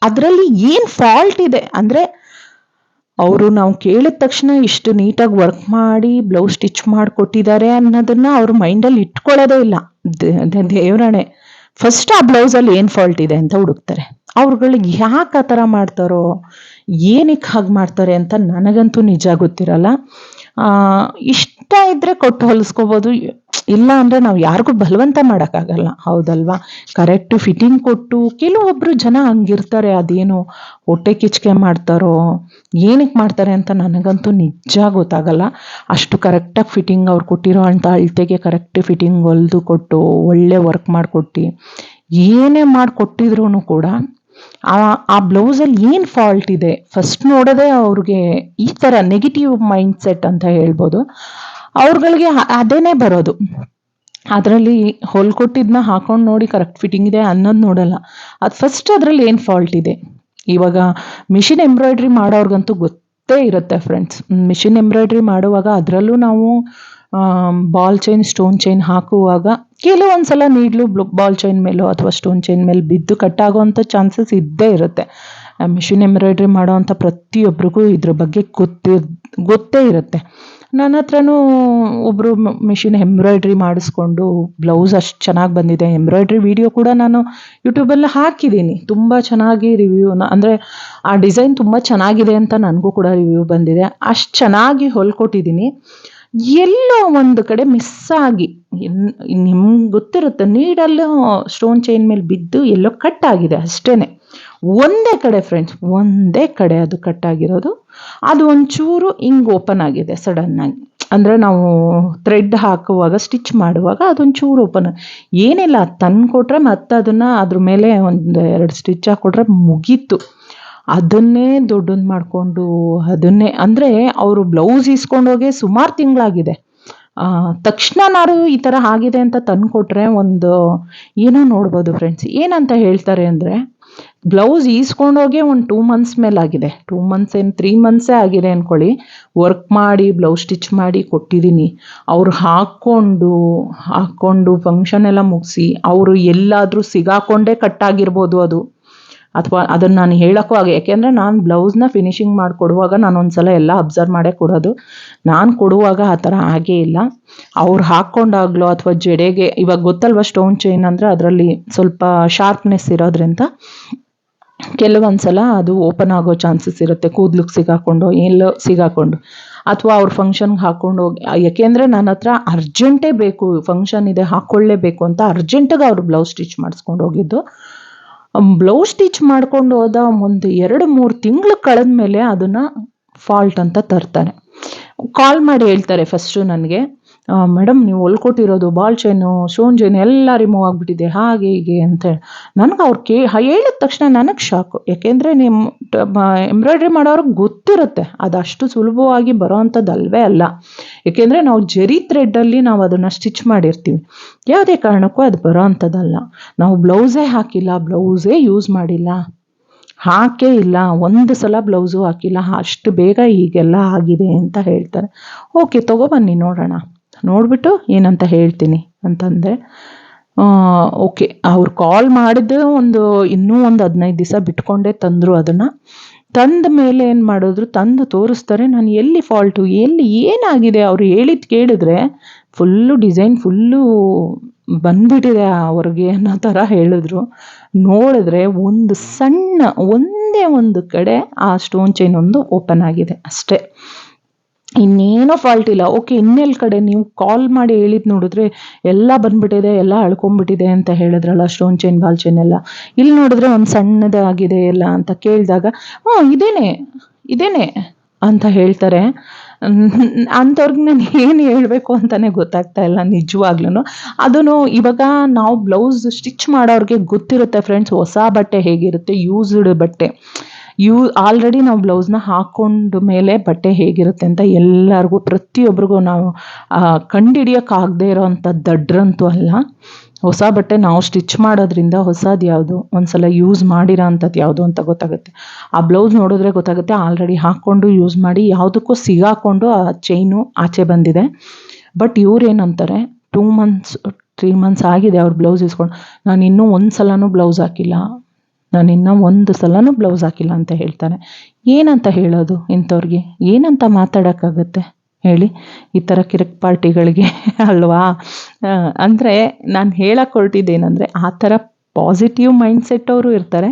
ಅದರಲ್ಲಿ ಏನು ಫಾಲ್ಟ್ ಇದೆ? ಅಂದರೆ ಅವರು ನಾವು ಕೇಳಿದ ತಕ್ಷಣ ಇಷ್ಟು ನೀಟಾಗಿ ವರ್ಕ್ ಮಾಡಿ ಬ್ಲೌಸ್ ಸ್ಟಿಚ್ ಮಾಡಿಕೊಟ್ಟಿದ್ದಾರೆ ಅನ್ನೋದನ್ನು ಅವ್ರ ಮೈಂಡಲ್ಲಿ ಇಟ್ಕೊಳ್ಳೋದೇ ಇಲ್ಲ. ದೇವರಾಣೆ ಫಸ್ಟ್ ಆ ಬ್ಲೌಸಲ್ಲಿ ಏನು ಫಾಲ್ಟ್ ಇದೆ ಅಂತ ಹುಡುಕ್ತಾರೆ. ಅವ್ರುಗಳಿಗೆ ಯಾಕೆ ಆ ಥರ ಮಾಡ್ತಾರೋ, ಏನಕ್ಕೆ ಹಾಗೆ ಮಾಡ್ತಾರೆ ಅಂತ ನನಗಂತೂ ನಿಜ ಗೊತ್ತಿರಲ್ಲ. ಇಷ್ಟ ಇದ್ದರೆ ಕೊಟ್ಟು ಹೊಲಿಸ್ಕೋಬೋದು. ಇಲ್ಲ ಅಂದರೆ ನಾವು ಯಾರಿಗೂ ಬಲವಂತ ಮಾಡೋಕ್ಕಾಗಲ್ಲ. ಹೌದಲ್ವಾ? ಕರೆಕ್ಟ್ ಫಿಟ್ಟಿಂಗ್ ಕೊಟ್ಟು ಕೆಲವೊಬ್ಬರು ಜನ ಹಂಗಿರ್ತಾರೆ. ಅದೇನು ಹೊಟ್ಟೆ ಕಿಚ್ಕೆ ಮಾಡ್ತಾರೋ ಏನಕ್ಕೆ ಮಾಡ್ತಾರೆ ಅಂತ ನನಗಂತೂ ನಿಜ ಗೊತ್ತಾಗಲ್ಲ. ಅಷ್ಟು ಕರೆಕ್ಟಾಗಿ ಫಿಟ್ಟಿಂಗ್ ಅವ್ರು ಕೊಟ್ಟಿರೋ ಅಂತ ಅಳತೆಗೆ ಕರೆಕ್ಟ್ ಫಿಟ್ಟಿಂಗ್ ಹೊಲ್ದು ಕೊಟ್ಟು ಒಳ್ಳೆ ವರ್ಕ್ ಮಾಡಿಕೊಟ್ಟು, ಏನೇ ಮಾಡಿಕೊಟ್ಟಿದ್ರು ಕೂಡ ಆ ಆ ಬ್ಲೌಸಲ್ಲಿ ಏನು ಫಾಲ್ಟ್ ಇದೆ? ಫಸ್ಟ್ ನೋಡೋದೇ ಅವ್ರಿಗೆ ಈ ಥರ ನೆಗೆಟಿವ್ ಮೈಂಡ್ ಸೆಟ್ ಅಂತ ಹೇಳ್ಬೋದು. ಅವ್ರುಗಳಿಗೆ ಅದೇನೇ ಬರೋದು. ಅದರಲ್ಲಿ ಹೊಲ್ಕೊಟ್ಟಿದ್ದನ್ನ ಹಾಕೊಂಡು ನೋಡಿ ಕರೆಕ್ಟ್ ಫಿಟ್ಟಿಂಗ್ ಇದೆ ಅನ್ನೋದು ನೋಡಲ್ಲ. ಅದು ಫಸ್ಟ್ ಅದರಲ್ಲಿ ಏನು ಫಾಲ್ಟ್ ಇದೆ? ಇವಾಗ ಮಿಷಿನ್ ಎಂಬ್ರಾಯ್ಡ್ರಿ ಮಾಡೋರ್ಗಂತೂ ಗೊತ್ತೇ ಇರುತ್ತೆ ಫ್ರೆಂಡ್ಸ್ ಮಿಷಿನ್ ಎಂಬ್ರಾಯ್ಡ್ರಿ ಮಾಡುವಾಗ ಅದರಲ್ಲೂ ನಾವು ಬಾಲ್ ಚೈನ್ ಸ್ಟೋನ್ ಚೈನ್ ಹಾಕುವಾಗ ಕೆಲವೊಂದು ಸಲ ನೀಡ್ಲು ಬಾಲ್ ಚೈನ್ ಮೇಲೋ ಅಥವಾ ಸ್ಟೋನ್ ಚೈನ್ ಮೇಲೆ ಬಿದ್ದು ಕಟ್ಟಾಗೋವಂಥ ಚಾನ್ಸಸ್ ಇದ್ದೇ ಇರುತ್ತೆ. ಮಿಷಿನ್ ಎಂಬ್ರಾಯ್ಡ್ರಿ ಮಾಡೋವಂಥ ಪ್ರತಿಯೊಬ್ಬರಿಗೂ ಇದ್ರ ಬಗ್ಗೆ ಗೊತ್ತಿ, ಗೊತ್ತೇ ಇರುತ್ತೆ. ನನ್ನ ಹತ್ರನೂ ಒಬ್ಬರು ಮಿಷಿನ್ ಎಂಬ್ರಾಯ್ಡ್ರಿ ಮಾಡಿಸ್ಕೊಂಡು ಬ್ಲೌಸ್ ಅಷ್ಟು ಚೆನ್ನಾಗಿ ಬಂದಿದೆ. ಎಂಬ್ರಾಯ್ಡ್ರಿ ವಿಡಿಯೋ ಕೂಡ ನಾನು ಯೂಟ್ಯೂಬಲ್ಲಿ ಹಾಕಿದ್ದೀನಿ ತುಂಬ ಚೆನ್ನಾಗಿ ರಿವ್ಯೂನ ಅಂದರೆ ಆ ಡಿಸೈನ್ ತುಂಬ ಚೆನ್ನಾಗಿದೆ ಅಂತ ನನಗೂ ಕೂಡ ರಿವ್ಯೂ ಬಂದಿದೆ. ಅಷ್ಟು ಚೆನ್ನಾಗಿ ಹೊಲ್ಕೊಟ್ಟಿದ್ದೀನಿ ಎಲ್ಲೋ ಒಂದು ಕಡೆ ಮಿಸ್ ಆಗಿ ನಿಮ್ಗೆ ಗೊತ್ತಿರುತ್ತೆ ನೀಡಲ್ಲೂ ಸ್ಟೋನ್ ಚೈನ್ ಮೇಲೆ ಬಿದ್ದು ಎಲ್ಲೋ ಕಟ್ ಆಗಿದೆ ಅಷ್ಟೇ ಒಂದೇ ಕಡೆ ಫ್ರೆಂಡ್ಸ್ ಒಂದೇ ಕಡೆ ಅದು ಕಟ್ ಆಗಿರೋದು. ಅದು ಒಂಚೂರು ಹಿಂಗೆ ಓಪನ್ ಆಗಿದೆ ಸಡನ್ನಾಗಿ ಅಂದರೆ ನಾವು ಥ್ರೆಡ್ ಹಾಕುವಾಗ ಸ್ಟಿಚ್ ಮಾಡುವಾಗ ಅದೊಂಚೂರು ಓಪನ್ ಏನಿಲ್ಲ ತಂದು ಕೊಟ್ಟರೆ ಮತ್ತೆ ಅದನ್ನು ಅದ್ರ ಮೇಲೆ ಒಂದು ಎರಡು ಸ್ಟಿಚ್ ಹಾಕ್ಕೊಟ್ರೆ ಮುಗೀತು. ಅದನ್ನೇ ದೊಡ್ಡದು ಮಾಡಿಕೊಂಡು, ಅದನ್ನೇ, ಅಂದರೆ ಅವರು ಬ್ಲೌಸ್ ಇಸ್ಕೊಂಡೋಗೆ ಸುಮಾರು ತಿಂಗಳಾಗಿದೆ. ತಕ್ಷಣ ನಾನು ಈ ಥರ ಆಗಿದೆ ಅಂತ ತಂದುಕೊಟ್ರೆ ಒಂದು, ಏನೋ ನೋಡ್ಬೋದು ಫ್ರೆಂಡ್ಸ್ ಏನಂತ ಹೇಳ್ತಾರೆ ಅಂದರೆ ಬ್ಲೌಸ್ ಈಸ್ಕೊಂಡೋಗೆ ಒಂದು ಟೂ ಮಂತ್ಸ್ ಮೇಲೆ ಆಗಿದೆ ಟೂ ಮಂತ್ಸ್ ಏನು ತ್ರೀ ಮಂತ್ಸೇ ಆಗಿದೆ ಅಂದ್ಕೊಳ್ಳಿ ವರ್ಕ್ ಮಾಡಿ ಬ್ಲೌಸ್ ಸ್ಟಿಚ್ ಮಾಡಿ ಕೊಟ್ಟಿದ್ದೀನಿ ಅವ್ರು ಹಾಕ್ಕೊಂಡು ಹಾಕ್ಕೊಂಡು ಫಂಕ್ಷನ್ ಎಲ್ಲ ಮುಗಿಸಿ, ಅವರು ಎಲ್ಲಾದರೂ ಸಿಗಾಕೊಂಡೇ ಕಟ್ಟಾಗಿರ್ಬೋದು ಅದು. ಅಥವಾ ಅದನ್ನು ನಾನು ಹೇಳೋಕ್ಕೂ ಆಗ ಯಾಕೆಂದರೆ ನಾನು ಬ್ಲೌಸ್ನ ಫಿನಿಶಿಂಗ್ ಮಾಡಿಕೊಡುವಾಗ ನಾನು ಒಂದು ಸಲ ಎಲ್ಲ ಅಬ್ಸರ್ವ್ ಮಾಡೇ ಕೊಡೋದು. ನಾನು ಕೊಡುವಾಗ ಆ ಥರ ಆಗೇ ಇಲ್ಲ. ಅವ್ರು ಹಾಕ್ಕೊಂಡಾಗ್ಲೋ ಅಥವಾ ಜಡೆಗೆ, ಇವಾಗ ಗೊತ್ತಲ್ವ ಸ್ಟೋನ್ ಚೈನ್ ಅಂದರೆ ಅದರಲ್ಲಿ ಸ್ವಲ್ಪ ಶಾರ್ಪ್ನೆಸ್ ಇರೋದ್ರಿಂದ ಕೆಲವೊಂದು ಸಲ ಅದು ಓಪನ್ ಆಗೋ ಚಾನ್ಸಸ್ ಇರುತ್ತೆ. ಕೂದ್ಲಿಗೆ ಸಿಗಾಕೊಂಡು, ಎಲ್ಲೋ ಸಿಗಾಕೊಂಡು. ಅಥವಾ ಅವ್ರ ಫಂಕ್ಷನ್ಗೆ ಹಾಕ್ಕೊಂಡು ಹೋಗಿ. ಯಾಕೆಂದರೆ ನನ್ನ ಹತ್ರ ಅರ್ಜೆಂಟೇ ಬೇಕು ಫಂಕ್ಷನ್ ಇದೆ ಹಾಕ್ಕೊಳ್ಳೇಬೇಕು ಅಂತ ಅರ್ಜೆಂಟಾಗಿ ಅವ್ರು ಬ್ಲೌಸ್ ಸ್ಟಿಚ್ ಮಾಡಿಸ್ಕೊಂಡು ಹೋಗಿದ್ದು. ಬ್ಲೌಸ್ ಸ್ಟಿಚ್ ಮಾಡ್ಕೊಂಡು ಹೋದ ಒಂದು ಎರಡು ಮೂರು ತಿಂಗಳು ಕಳೆದ ಮೇಲೆ ಅದನ್ನು ಫಾಲ್ಟ್ ಅಂತ ತರ್ತಾರೆ. ಕಾಲ್ ಮಾಡಿ ಹೇಳ್ತಾರೆ ಫಸ್ಟು ನನಗೆ. ಮೇಡಮ್ ನೀವು ಹೊಲ್ಕೊಟ್ಟಿರೋದು ಬಾಲ್ ಚೈನು ಸ್ಟೋನ್ ಚೈನ್ ಎಲ್ಲ ರಿಮೂವ್ ಆಗಿಬಿಟ್ಟಿದೆ, ಹಾಗೆ ಹೀಗೆ ಅಂತೇಳಿ ನನಗೆ ಅವ್ರು ಕೇ ಹೇಳಿದ ತಕ್ಷಣ ನನಗೆ ಶಾಕು ಯಾಕೆಂದರೆ ನಿಮ್ಮ ಎಂಬ್ರಾಯ್ಡ್ರಿ ಮಾಡೋರಿಗೆ ಗೊತ್ತಿರುತ್ತೆ. ಅದು ಅಷ್ಟು ಸುಲಭವಾಗಿ ಬರೋ ಅಂಥದ್ದು ಅಲ್ವೇ ಅಲ್ಲ. ಏಕೆಂದರೆ ನಾವು ಜರಿ ಥ್ರೆಡ್ಡಲ್ಲಿ ನಾವು ಅದನ್ನು ಸ್ಟಿಚ್ ಮಾಡಿರ್ತೀವಿ. ಯಾವುದೇ ಕಾರಣಕ್ಕೂ ಅದು ಬರೋ ಅಂಥದ್ದಲ್ಲ ನಾವು ಬ್ಲೌಸೇ ಹಾಕಿಲ್ಲ ಬ್ಲೌಸೇ ಯೂಸ್ ಮಾಡಿಲ್ಲ. ಹಾಕೇ ಇಲ್ಲ, ಒಂದು ಸಲ ಬ್ಲೌಸು ಹಾಕಿಲ್ಲ, ಅಷ್ಟು ಬೇಗ ಹೀಗೆಲ್ಲ ಆಗಿದೆ ಅಂತ ಹೇಳ್ತಾರೆ. ಓಕೆ ತೊಗೊಬನ್ನಿ ನೋಡೋಣ. ನೋಡಿಬಿಟ್ಟು ಏನಂತ ಹೇಳ್ತೀನಿ ಅಂತಂದೆ ಓಕೆ, ಅವ್ರು ಕಾಲ್ ಮಾಡಿದ್ದು ಒಂದು ಇನ್ನೂ ಒಂದು ಹದಿನೈದು ದಿವಸ ಬಿಟ್ಕೊಂಡೇ ತಂದರು ಅದನ್ನು. ತಂದ ಮೇಲೆ ಏನು ಮಾಡಿದ್ರು, ತಂದು ತೋರಿಸ್ತಾರೆ, ನಾನು ಎಲ್ಲಿ ಫಾಲ್ಟು ಎಲ್ಲಿ ಏನಾಗಿದೆ ಅವ್ರು ಹೇಳಿದ್ದು ಕೇಳಿದ್ರೆ ಫುಲ್ಲು ಡಿಸೈನ್ ಫುಲ್ಲು ಬಂದ್ಬಿಟ್ಟಿದೆ ಅವ್ರಿಗೆ ಅನ್ನೋ ಥರ ಹೇಳಿದ್ರು. ನೋಡಿದ್ರೆ ಒಂದು ಸಣ್ಣ, ಒಂದೇ ಒಂದು ಕಡೆ ಆ ಸ್ಟೋನ್ ಚೈನ್ ಒಂದು ಓಪನ್ ಆಗಿದೆ ಅಷ್ಟೇ. ಇನ್ನೇನೋ ಫಾಲ್ಟ್ ಇಲ್ಲ. ಓಕೆ ಇನ್ನೆಲ್ಲ ಕಡೆ ನೀವು ಕಾಲ್ ಮಾಡಿ ಹೇಳಿದ್ ನೋಡಿದ್ರೆ ಎಲ್ಲ ಬಂದ್ಬಿಟ್ಟಿದೆ, ಎಲ್ಲ ಅಳ್ಕೊಂಬಿಟ್ಟಿದೆ ಅಂತ ಹೇಳಿದ್ರಲ್ಲ ಸ್ಟೋನ್ ಚೈನ್ ಬಾಲ್ ಚೈನ್ ಎಲ್ಲ. ಇಲ್ಲಿ ನೋಡಿದ್ರೆ ಒಂದು ಸಣ್ಣದಾಗಿದೆ ಎಲ್ಲ ಅಂತ ಕೇಳಿದಾಗ ಹ್ಞೂ ಇದೇನೆ ಇದೇನೆ ಅಂತ ಹೇಳ್ತಾರೆ. ಅಂಥವ್ರಿಗೆ ನಾನು ಏನು ಹೇಳಬೇಕು ಅಂತಲೇ ಗೊತ್ತಾಗ್ತಾ ಇಲ್ಲ ನಿಜವಾಗ್ಲೂ ಅದನ್ನು ಇವಾಗ ನಾವು ಬ್ಲೌಸ್ ಸ್ಟಿಚ್ ಮಾಡೋರಿಗೆ ಗೊತ್ತಿರುತ್ತೆ ಫ್ರೆಂಡ್ಸ್ ಹೊಸ ಬಟ್ಟೆ ಹೇಗಿರುತ್ತೆ ಯೂಸ್ಡ್ ಬಟ್ಟೆ. ಯೂ ಆಲ್ರೆಡಿ ನಾವು ಬ್ಲೌಸ್ನ ಹಾಕೊಂಡ ಮೇಲೆ ಬಟ್ಟೆ ಹೇಗಿರುತ್ತೆ ಅಂತ ಎಲ್ಲರಿಗೂ ಪ್ರತಿಯೊಬ್ಬರಿಗೂ ನಾವು ಕಂಡುಹಿಡಿಯೋಕ್ಕಾಗದೇ ಇರೋವಂಥ ದಡ್ರಂತೂ ಅಲ್ಲ. ಹೊಸ ಬಟ್ಟೆ ನಾವು ಸ್ಟಿಚ್ ಮಾಡೋದ್ರಿಂದ ಹೊಸದು ಯಾವುದು ಒಂದು ಸಲ ಯೂಸ್ ಮಾಡಿರೋ ಅಂಥದ್ದು ಯಾವುದು ಅಂತ ಗೊತ್ತಾಗುತ್ತೆ. ಆ ಬ್ಲೌಸ್ ನೋಡಿದ್ರೆ ಗೊತ್ತಾಗುತ್ತೆ ಆಲ್ರೆಡಿ ಹಾಕ್ಕೊಂಡು ಯೂಸ್ ಮಾಡಿ ಯಾವುದಕ್ಕೂ ಸಿಗಾಕೊಂಡು ಆ ಚೈನು ಆಚೆ ಬಂದಿದೆ. ಬಟ್ ಇವ್ರು ಏನಂತಾರೆ ಟೂ ಮಂತ್ಸ್ ತ್ರೀ ಮಂತ್ಸ್ ಆಗಿದೆ ಅವ್ರು ಬ್ಲೌಸ್ ಇಸ್ಕೊಂಡು, ನಾನು ಇನ್ನೂ ಒಂದು ಸಲನೂ ಬ್ಲೌಸ್ ಹಾಕಿಲ್ಲ. ನಾನು ಇನ್ನೂ ಒಂದು ಸಲನೂ ಬ್ಲೌಸ್ ಹಾಕಿಲ್ಲ ಅಂತ ಹೇಳ್ತಾರೆ ಏನಂತ ಹೇಳೋದು ಇಂಥವ್ರಿಗೆ? ಏನಂತ ಮಾತಾಡೋಕ್ಕಾಗತ್ತೆ? ಹೇಳಿ. ಈ ಥರ ಕಿರಿಕ್ ಪಾರ್ಟಿಗಳಿಗೆ ಅಲ್ವಾ ಅಂದರೆ ನಾನು ಹೇಳಕ್ಕೆ ಹೊರಟಿದ್ದೇನೆಂದರೆ ಆ ಥರ ಪಾಸಿಟಿವ್ ಮೈಂಡ್ಸೆಟ್ ಅವರು ಇರ್ತಾರೆ.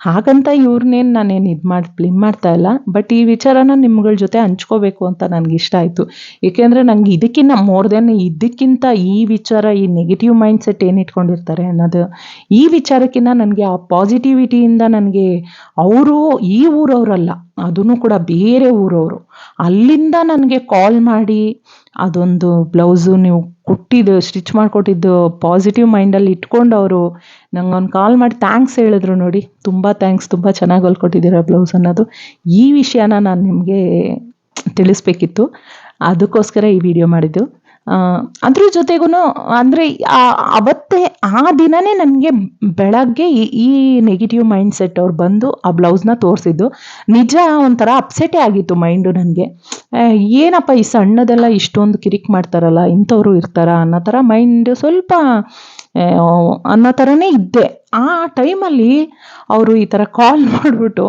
ಹಾಗಂತ ಇವ್ರನ್ನೇನು ನಾನೇನು ಇದು ಮಾಡಿ ಬ್ಲೇಮ್ ಮಾಡ್ತಾ ಇಲ್ಲ. ಬಟ್ ಈ ವಿಚಾರನ ನಿಮ್ಗಳ ಜೊತೆ ಹಂಚ್ಕೋಬೇಕು ಅಂತ ನನಗೆ ಇಷ್ಟ ಆಯಿತು. ಏಕೆಂದರೆ ನನಗೆ ಇದಕ್ಕಿಂತ ಮೋರ್ ದೆನ್ ಇದಕ್ಕಿಂತ ಈ ವಿಚಾರ, ಈ ನೆಗೆಟಿವ್ ಮೈಂಡ್ಸೆಟ್ ಏನು ಇಟ್ಕೊಂಡಿರ್ತಾರೆ ಅನ್ನೋದು, ಈ ವಿಚಾರಕ್ಕಿಂತ ನನಗೆ ಆ ಪಾಸಿಟಿವಿಟಿಯಿಂದ ನನಗೆ ಅವರು ಈ ಊರವರಲ್ಲ ಅದೂ ಕೂಡ ಬೇರೆ ಊರವರು. ಅಲ್ಲಿಂದ ನನಗೆ ಕಾಲ್ ಮಾಡಿ ಅದೊಂದು ಬ್ಲೌಸು ನೀವು ಕೊಟ್ಟಿದ್ದು, ಸ್ಟಿಚ್ ಮಾಡಿಕೊಟ್ಟಿದ್ದು ಪಾಸಿಟಿವ್ ಮೈಂಡಲ್ಲಿ ಇಟ್ಕೊಂಡು ಅವರು ನಂಗೊಂದು ಕಾಲ್ ಮಾಡಿ ಥ್ಯಾಂಕ್ಸ್ ಹೇಳಿದ್ರು ನೋಡಿ. ತುಂಬ ಥ್ಯಾಂಕ್ಸ್ ತುಂಬ ಚೆನ್ನಾಗಿ ಹೊಲ್ಕೊಟ್ಟಿದ್ದೀರ ಬ್ಲೌಸ್ ಅನ್ನೋದು. ಈ ವಿಷಯನ ನಾನು ನಿಮಗೆ ತಿಳಿಸ್ಬೇಕಿತ್ತು. ಅದಕ್ಕೋಸ್ಕರ ಈ ವಿಡಿಯೋ ಮಾಡಿದ್ದು. ಅದ್ರ ಜೊತೆಗೂ ಅಂದರೆ ಅವತ್ತೇ ಆ ದಿನವೇ ನನಗೆ ಬೆಳಗ್ಗೆ ಈ ಈ ನೆಗೆಟಿವ್ ಮೈಂಡ್ ಸೆಟ್ ಅವ್ರು ಬಂದು ಆ ಬ್ಲೌಸ್ನ ತೋರಿಸಿದ್ದು. ನಿಜ ಒಂಥರ ಅಪ್ಸೆಟೇ ಆಗಿತ್ತು ಮೈಂಡು ನನಗೆ. ಏನಪ್ಪ ಈ ಸಣ್ಣದೆಲ್ಲ ಇಷ್ಟೊಂದು ಕಿರಿಕ್ ಮಾಡ್ತಾರಲ್ಲ, ಇಂಥವ್ರು ಇರ್ತಾರ ಅನ್ನೋ ಥರ ಮೈಂಡ್ ಸ್ವಲ್ಪ ಅನ್ನೋ ಥರನೇ ಇದ್ದೆ. ಆ ಟೈಮಲ್ಲಿ ಅವರು ಈ ಥರ ಕಾಲ್ ಮಾಡಿಬಿಟ್ಟು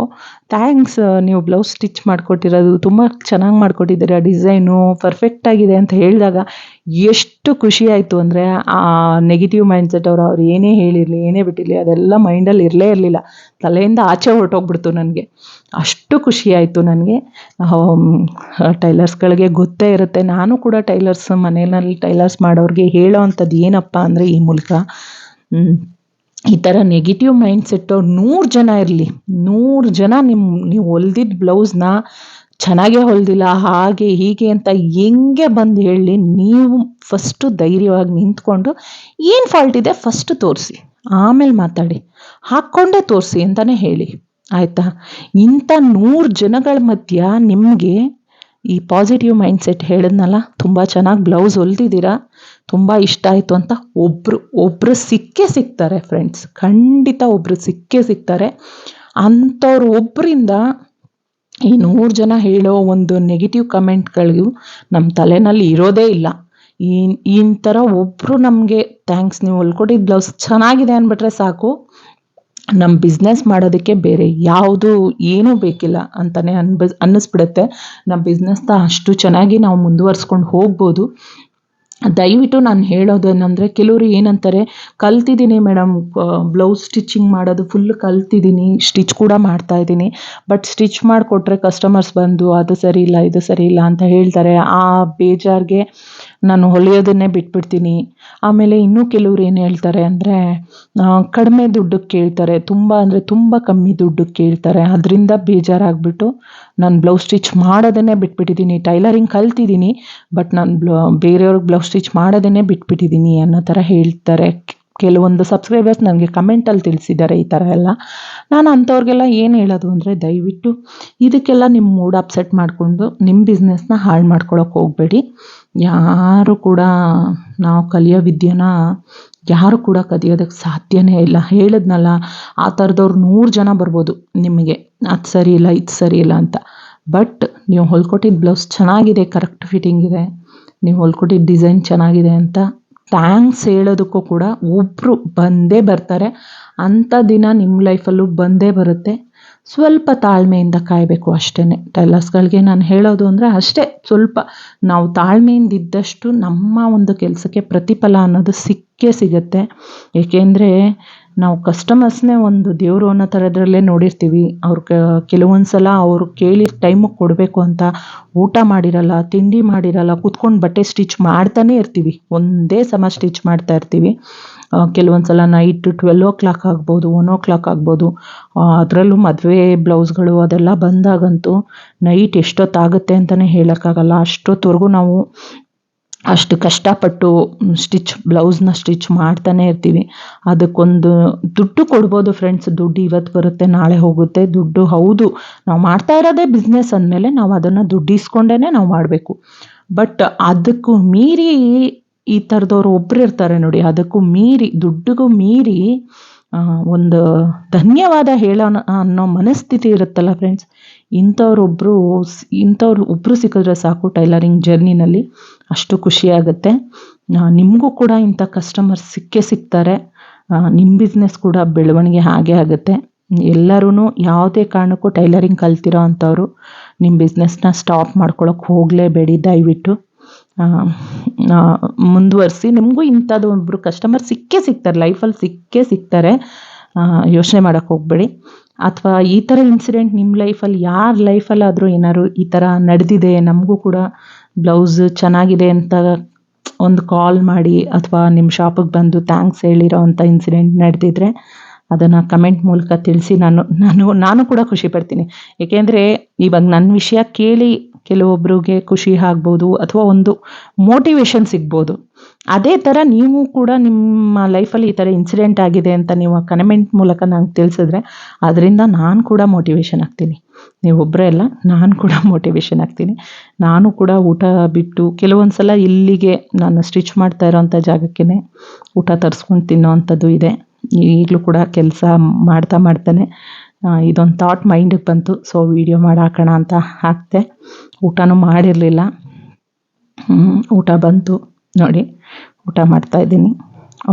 ಥ್ಯಾಂಕ್ಸ್ ನೀವು ಬ್ಲೌಸ್ ಸ್ಟಿಚ್ ಮಾಡಿಕೊಟ್ಟಿರೋದು, ತುಂಬ ಚೆನ್ನಾಗಿ ಆ ಡಿಸೈನು ಪರ್ಫೆಕ್ಟಾಗಿದೆ ಅಂತ ಹೇಳಿದಾಗ ಎಷ್ಟು ಖುಷಿ ಆಯಿತು ಅಂದರೆ ಆ ನೆಗೆಟಿವ್ ಮೈಂಡ್ಸೆಟ್ ಅವರು ಅವ್ರು ಏನೇ ಹೇಳಿರಲಿ, ಏನೇ ಬಿಟ್ಟಿರಲಿ, ಅದೆಲ್ಲ ಮೈಂಡಲ್ಲಿ ಇರಲೇ ಇರಲಿಲ್ಲ. ತಲೆಯಿಂದ ಆಚೆ ಹೊರಟೋಗ್ಬಿಡ್ತು ನನಗೆ. ಅಷ್ಟು ಖುಷಿ ಆಯಿತು ನನಗೆ. ಟೈಲರ್ಸ್ಗಳಿಗೆ ಗೊತ್ತೇ ಇರುತ್ತೆ. ನಾನು ಕೂಡ ಟೈಲರ್ಸ್ ಮನೆಯಲ್ಲಿ ಟೈಲರ್ಸ್ ಮಾಡೋರಿಗೆ ಹೇಳೋ ಅಂಥದ್ದು ಏನಪ್ಪ ಅಂದರೆ ಈ ಮೂಲಕ ಈ ಥರ ನೆಗೆಟಿವ್ ಮೈಂಡ್ ಅವ್ರು ನೂರು ಜನ ಇರಲಿ. ನೂರು ಜನ ನಿಮ್ಮ ನೀವು ಹೊಲ್ದಿದ್ದ ಬ್ಲೌಸ್ನ ಚೆನ್ನಾಗೇ ಹೊಲ್ದಿಲ್ಲ, ಹಾಗೆ ಹೀಗೆ ಅಂತ ಹೆಂಗೆ ಬಂದು ಹೇಳಲಿ ನೀವು ಫಸ್ಟು ಧೈರ್ಯವಾಗಿ ನಿಂತ್ಕೊಂಡು ಏನು ಫಾಲ್ಟ್ ಇದೆ ಫಸ್ಟ್ ತೋರಿಸಿ, ಆಮೇಲೆ ಮಾತಾಡಿ, ಹಾಕ್ಕೊಂಡೇ ತೋರಿಸಿ ಅಂತಲೇ ಹೇಳಿ, ಆಯಿತಾ? ಇಂಥ ನೂರು ಜನಗಳ ಮಧ್ಯ ನಿಮಗೆ ಈ ಪಾಸಿಟಿವ್ ಮೈಂಡ್ಸೆಟ್ ಹೇಳಿದ್ನಲ್ಲ, ತುಂಬ ಚೆನ್ನಾಗಿ ಬ್ಲೌಸ್ ಹೊಲ್ದಿದ್ದೀರಾ, ತುಂಬ ಇಷ್ಟ ಆಯಿತು ಅಂತ ಒಬ್ಬರು ಒಬ್ಬರು ಸಿಕ್ಕೇ ಸಿಗ್ತಾರೆ ಫ್ರೆಂಡ್ಸ್ ಖಂಡಿತ ಒಬ್ಬರು ಸಿಕ್ಕೇ ಸಿಗ್ತಾರೆ ಅಂಥವ್ರು ಒಬ್ಬರಿಂದ ಈ ನೂರು ಜನ ಹೇಳೋ ಒಂದು ನೆಗೆಟಿವ್ ಕಮೆಂಟ್ಗಳಿಗೂ ನಮ್ಮ ತಲೆನಲ್ಲಿ ಇರೋದೇ ಇಲ್ಲ. ಈ ಈ ಥರ ಒಬ್ಬರು ನಮಗೆ ಥ್ಯಾಂಕ್ಸ್ ನೀವು ಹೊಲ್ಕೊಟ್ಟಿದ್ದ ಬ್ಲೌಸ್ ಚೆನ್ನಾಗಿದೆ ಅಂದ್ಬಿಟ್ರೆ ಸಾಕು. ನಮ್ಮ ಬಿಸ್ನೆಸ್ ಮಾಡೋದಕ್ಕೆ ಬೇರೆ ಯಾವುದು ಏನೂ ಬೇಕಿಲ್ಲ ಅಂತಲೇ ಅನ್ಬ, ಅನ್ನಿಸ್ಬಿಡುತ್ತೆ. ನಮ್ಮ ಬಿಸ್ನೆಸ್ನ ಅಷ್ಟು ಚೆನ್ನಾಗಿ ನಾವು ಮುಂದುವರ್ಸ್ಕೊಂಡು ಹೋಗ್ಬೋದು. ದಯವಿಟ್ಟು ನಾನು ಹೇಳೋದೇನೆಂದರೆ, ಕೆಲವರು ಏನಂತಾರೆ ಕಲ್ತಿದ್ದೀನಿ ಮೇಡಮ್ ಬ್ಲೌಸ್ ಸ್ಟಿಚಿಂಗ್ ಮಾಡೋದು ಫುಲ್ ಕಲ್ತಿದ್ದೀನಿ ಸ್ಟಿಚ್ ಕೂಡ ಮಾಡ್ತಾ ಇದ್ದೀನಿ. ಬಟ್ ಸ್ಟಿಚ್ ಮಾಡಿಕೊಟ್ರೆ ಕಸ್ಟಮರ್ಸ್ ಬಂದು, ಅದು ಸರಿ ಇಲ್ಲ, ಇದು ಸರಿ ಇಲ್ಲ ಅಂತ ಹೇಳ್ತಾರೆ. ಆ ಬೇಜಾರಿಗೆ ನಾನು ಹೊಲಿಯೋದನ್ನೇ ಬಿಟ್ಬಿಡ್ತೀನಿ. ಆಮೇಲೆ ಇನ್ನೂ ಕೆಲವ್ರು ಏನು ಹೇಳ್ತಾರೆ ಅಂದರೆ ಕಡಿಮೆ ದುಡ್ಡು ಕೇಳ್ತಾರೆ. ತುಂಬ ಅಂದರೆ ತುಂಬ ಕಮ್ಮಿ ದುಡ್ಡು ಕೇಳ್ತಾರೆ. ಅದರಿಂದ ಬೇಜಾರಾಗ್ಬಿಟ್ಟು ನಾನು ಬ್ಲೌಸ್ ಸ್ಟಿಚ್ ಮಾಡೋದನ್ನೇ ಬಿಟ್ಬಿಟ್ಟಿದ್ದೀನಿ ಟೈಲರಿಂಗ್ ಕಲ್ತಿದ್ದೀನಿ ಬಟ್ ನಾನು ಬ್ಲ, ಬೇರೆಯವ್ರಿಗೆ ಬ್ಲೌಸ್ ಸ್ಟಿಚ್ ಮಾಡೋದನ್ನೇ ಬಿಟ್ಬಿಟ್ಟಿದ್ದೀನಿ ಅನ್ನೋ ಥರ ಹೇಳ್ತಾರೆ. ಕೆಲವೊಂದು ಸಬ್ಸ್ಕ್ರೈಬರ್ಸ್ ನನಗೆ ಕಮೆಂಟಲ್ಲಿ ತಿಳಿಸಿದ್ದಾರೆ ಈ ಥರ ಎಲ್ಲ. ನಾನು ಅಂಥವ್ರಿಗೆಲ್ಲ ಏನು ಹೇಳೋದು ಅಂದರೆ ದಯವಿಟ್ಟು ಇದಕ್ಕೆಲ್ಲ ನಿಮ್ಮ ಮೂಡ್ ಅಪ್ಸೆಟ್ ಮಾಡಿಕೊಂಡು ನಿಮ್ಮ ಬಿಸ್ನೆಸ್ನ ಹಾಳು ಮಾಡ್ಕೊಳಕ್ಕೆ ಹೋಗಬೇಡಿ. ಯಾರು ಕೂಡ ನಾವು ಕಲಿಯೋ ವಿದ್ಯೆನ ಯಾರು ಕೂಡ ಕದಿಯೋದಕ್ಕೆ ಸಾಧ್ಯನೇ ಇಲ್ಲ. ಹೇಳಿದ್ನಲ್ಲ, ಆ ಥರದವ್ರು ನೂರು ಜನ ಬರ್ಬೋದು ನಿಮಗೆ. ಅದು ಸರಿ ಇಲ್ಲ, ಇದು ಸರಿ ಇಲ್ಲ ಅಂತ. ಬಟ್ ನೀವು ಹೊಲ್ಕೊಟ್ಟಿದ್ದ ಬ್ಲೌಸ್ ಚೆನ್ನಾಗಿದೆ ಕರೆಕ್ಟ್ ಫಿಟ್ಟಿಂಗ್ ಇದೆ. ನೀವು ಹೊಲ್ಕೊಟ್ಟಿದ್ದ ಡಿಸೈನ್ ಚೆನ್ನಾಗಿದೆ ಅಂತ ಥ್ಯಾಂಕ್ಸ್ ಹೇಳೋದಕ್ಕೂ ಕೂಡ ಒಬ್ಬರು ಬಂದೇ ಬರ್ತಾರೆ. ಅಂಥ ದಿನ ನಿಮ್ಮ ಲೈಫಲ್ಲೂ ಬಂದೇ ಬರುತ್ತೆ. ಸ್ವಲ್ಪ ತಾಳ್ಮೆಯಿಂದ ಕಾಯಬೇಕು ಅಷ್ಟೇ ಟೈಲರ್ಸ್ಗಳಿಗೆ ನಾನು ಹೇಳೋದು ಅಂದರೆ ಅಷ್ಟೇ, ಸ್ವಲ್ಪ ನಾವು ತಾಳ್ಮೆಯಿಂದ ಇದ್ದಷ್ಟು ನಮ್ಮ ಒಂದು ಕೆಲಸಕ್ಕೆ ಪ್ರತಿಫಲ ಅನ್ನೋದು ಸಿಕ್ಕೇ ಸಿಗುತ್ತೆ. ಏಕೆಂದರೆ ನಾವು ಕಸ್ಟಮರ್ಸ್ನೇ ಒಂದು ದೇವರು ಅನ್ನೋ ಥರದ್ರಲ್ಲೇ ನೋಡಿರ್ತೀವಿ. ಅವ್ರು ಕೆಲವೊಂದು ಸಲ ಅವರು ಕೇಳಿದ ಟೈಮಿಗೆ ಕೊಡಬೇಕು ಅಂತ ಊಟ ಮಾಡಿರಲ್ಲ, ತಿಂಡಿ ಮಾಡಿರಲ್ಲ, ಕೂತ್ಕೊಂಡು ಬಟ್ಟೆ ಸ್ಟಿಚ್ ಮಾಡ್ತಾನೇ ಇರ್ತೀವಿ. ಒಂದೇ ಸಮ ಸ್ಟಿಚ್ ಮಾಡ್ತಾ ಇರ್ತೀವಿ. ಕೆಲವೊಂದು ಸಲ ನೈಟ್ ಟ್ವೆಲ್ ಓ ಕ್ಲಾಕ್ ಆಗ್ಬೋದು ಒನ್ ಓ ಕ್ಲಾಕ್ ಆಗ್ಬೋದು ಅದರಲ್ಲೂ ಮದುವೆ ಬ್ಲೌಸ್ಗಳು ಅದೆಲ್ಲ ಬಂದಾಗಂತೂ ನೈಟ್ ಎಷ್ಟೊತ್ತಾಗುತ್ತೆ ಅಂತಲೇ ಹೇಳೋಕ್ಕಾಗಲ್ಲ. ಅಷ್ಟೊತ್ತವರೆಗೂ ನಾವು ಅಷ್ಟು ಕಷ್ಟಪಟ್ಟು ಸ್ಟಿಚ್ ಬ್ಲೌಸ್ನ ಸ್ಟಿಚ್ ಮಾಡ್ತಾನೆ ಇರ್ತೀವಿ. ಅದಕ್ಕೊಂದು ದುಡ್ಡು ಕೊಡ್ಬೋದು ಫ್ರೆಂಡ್ಸ್ ದುಡ್ಡು ಇವತ್ತು ಬರುತ್ತೆ, ನಾಳೆ ಹೋಗುತ್ತೆ, ದುಡ್ಡು ಹೌದು. ನಾವು ಮಾಡ್ತಾ ಇರೋದೇ ಬಿಸ್ನೆಸ್ ಅಂದಮೇಲೆ ನಾವು ಅದನ್ನು ದುಡ್ಡು ಇಸ್ಕೊಂಡೇ ನಾವು ಮಾಡಬೇಕು. ಬಟ್ ಅದಕ್ಕೂ ಮೀರಿ ಈ ಥರದವ್ರು ಒಬ್ರು ಇರ್ತಾರೆ ನೋಡಿ. ಅದಕ್ಕೂ ಮೀರಿ, ದುಡ್ಡಿಗೂ ಮೀರಿ ಒಂದು ಧನ್ಯವಾದ ಹೇಳೋಣ ಅನ್ನೋ ಮನಸ್ಥಿತಿ ಇರುತ್ತಲ್ಲ ಫ್ರೆಂಡ್ಸ್ ಇಂಥವ್ರೊಬ್ಬರು ಇಂಥವ್ರು ಒಬ್ಬರು ಸಿಕ್ಕಿದ್ರೆ ಸಾಕು ಟೈಲರಿಂಗ್ ಜರ್ನಿನಲ್ಲಿ. ಅಷ್ಟು ಖುಷಿಯಾಗುತ್ತೆ. ನಿಮಗೂ ಕೂಡ ಇಂಥ ಕಸ್ಟಮರ್ಸ್ ಸಿಕ್ಕೇ ಸಿಗ್ತಾರೆ. ನಿಮ್ಮ ಬಿಸ್ನೆಸ್ ಕೂಡ ಬೆಳವಣಿಗೆ ಹಾಗೆ ಆಗುತ್ತೆ. ಎಲ್ಲರೂ ಯಾವುದೇ ಕಾರಣಕ್ಕೂ ಟೈಲರಿಂಗ್ ಕಲ್ತಿರೋ ಅಂಥವ್ರು ನಿಮ್ಮ ಬಿಸ್ನೆಸ್ನ ಸ್ಟಾಪ್ ಮಾಡ್ಕೊಳಕ್ಕೆ ಹೋಗಲೇಬೇಡಿ ದಯವಿಟ್ಟು. ಮುಂದುವರಿಸಿ. ನಿಮಗೂ ಇಂಥದ್ದು ಒಬ್ಬರು ಕಸ್ಟಮರ್ ಸಿಕ್ಕೇ ಸಿಗ್ತಾರೆ ಲೈಫಲ್ಲಿ ಸಿಕ್ಕೇ ಸಿಗ್ತಾರೆ. ಯೋಚನೆ ಮಾಡೋಕೆ ಹೋಗಬೇಡಿ. ಅಥವಾ ಈ ಥರ ಇನ್ಸಿಡೆಂಟ್ ನಿಮ್ಮ ಲೈಫಲ್ಲಿ ಯಾರ ಲೈಫಲ್ಲಾದರೂ ಏನಾದ್ರು ಈ ಥರ ನಡೆದಿದೆ, ನಮಗೂ ಕೂಡ ಬ್ಲೌಸ್ ಚೆನ್ನಾಗಿದೆ ಅಂತ ಒಂದು ಕಾಲ್ ಮಾಡಿ ಅಥವಾ ನಿಮ್ಮ ಶಾಪಿಗೆ ಬಂದು ಥ್ಯಾಂಕ್ಸ್ ಹೇಳಿರೋ ಅಂಥ ಇನ್ಸಿಡೆಂಟ್ ನಡೆದಿದ್ರೆ ಅದನ್ನು ಕಮೆಂಟ್ ಮೂಲಕ ತಿಳಿಸಿ ನಾನು ನಾನು ನಾನು ಕೂಡ ಖುಷಿ ಪಡ್ತೀನಿ. ಏಕೆಂದರೆ ಇವಾಗ ನನ್ನ ವಿಷಯ ಕೇಳಿ ಕೆಲವೊಬ್ಬರಿಗೆ ಖುಷಿ ಆಗ್ಬೋದು ಅಥವಾ ಒಂದು ಮೋಟಿವೇಶನ್ ಸಿಗ್ಬೋದು. ಅದೇ ಥರ ನೀವು ಕೂಡ ನಿಮ್ಮ ಲೈಫಲ್ಲಿ ಈ ಥರ ಇನ್ಸಿಡೆಂಟ್ ಆಗಿದೆ ಅಂತ ನೀವು ಕಮೆಂಟ್ ಮೂಲಕ ನಂಗೆ ತಿಳಿಸಿದ್ರೆ ಅದರಿಂದ ನಾನು ಕೂಡ ಮೋಟಿವೇಶನ್ ಆಗ್ತೀನಿ. ನೀವೊಬ್ಬರೇ ಅಲ್ಲ, ನಾನು ಕೂಡ ಮೋಟಿವೇಶನ್ ಆಗ್ತೀನಿ. ನಾನು ಕೂಡ ಊಟ ಬಿಟ್ಟು ಕೆಲವೊಂದು ಸಲ ಇಲ್ಲಿಗೆ ನಾನು ಸ್ಟಿಚ್ ಮಾಡ್ತಾ ಇರೋವಂಥ ಜಾಗಕ್ಕೇ ಊಟ ತರಿಸ್ಕೊಂಡು ತಿನ್ನೋ ಅಂಥದ್ದು ಇದೆ. ಈಗಲೂ ಕೂಡ ಕೆಲಸ ಮಾಡ್ತಾ ಮಾಡ್ತಾನೆ. ಇದೊಂದು ಥಾಟ್ ಮೈಂಡಿಗೆ ಬಂತು. ಸೊ ವಿಡಿಯೋ ಮಾಡಿ ಹಾಕೋಣ ಅಂತ ಹಾಕಿದೆ ಊಟನೂ ಮಾಡಿರಲಿಲ್ಲ. ಊಟ ಬಂತು. ನೋಡಿ, ಊಟ ಮಾಡ್ತಾಯಿದ್ದೀನಿ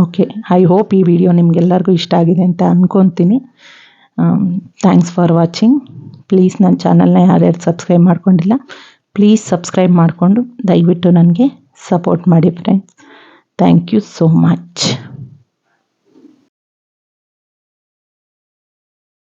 ಓಕೆ ಐ ಹೋಪ್ ಈ ವಿಡಿಯೋ ನಿಮಗೆಲ್ಲರಿಗೂ ಇಷ್ಟ ಆಗಿದೆ ಅಂತ ಅಂದ್ಕೊತೀನಿ ಥ್ಯಾಂಕ್ಸ್ ಫಾರ್ ವಾಚಿಂಗ್ ಪ್ಲೀಸ್ ನನ್ನ ಚಾನಲ್ನ ಯಾರ್ಯಾರು ಸಬ್ಸ್ಕ್ರೈಬ್ ಮಾಡ್ಕೊಂಡಿಲ್ಲ ಪ್ಲೀಸ್ ಸಬ್ಸ್ಕ್ರೈಬ್ ಮಾಡಿಕೊಂಡು ದಯವಿಟ್ಟು ನನಗೆ ಸಪೋರ್ಟ್ ಮಾಡಿ friends thank you so much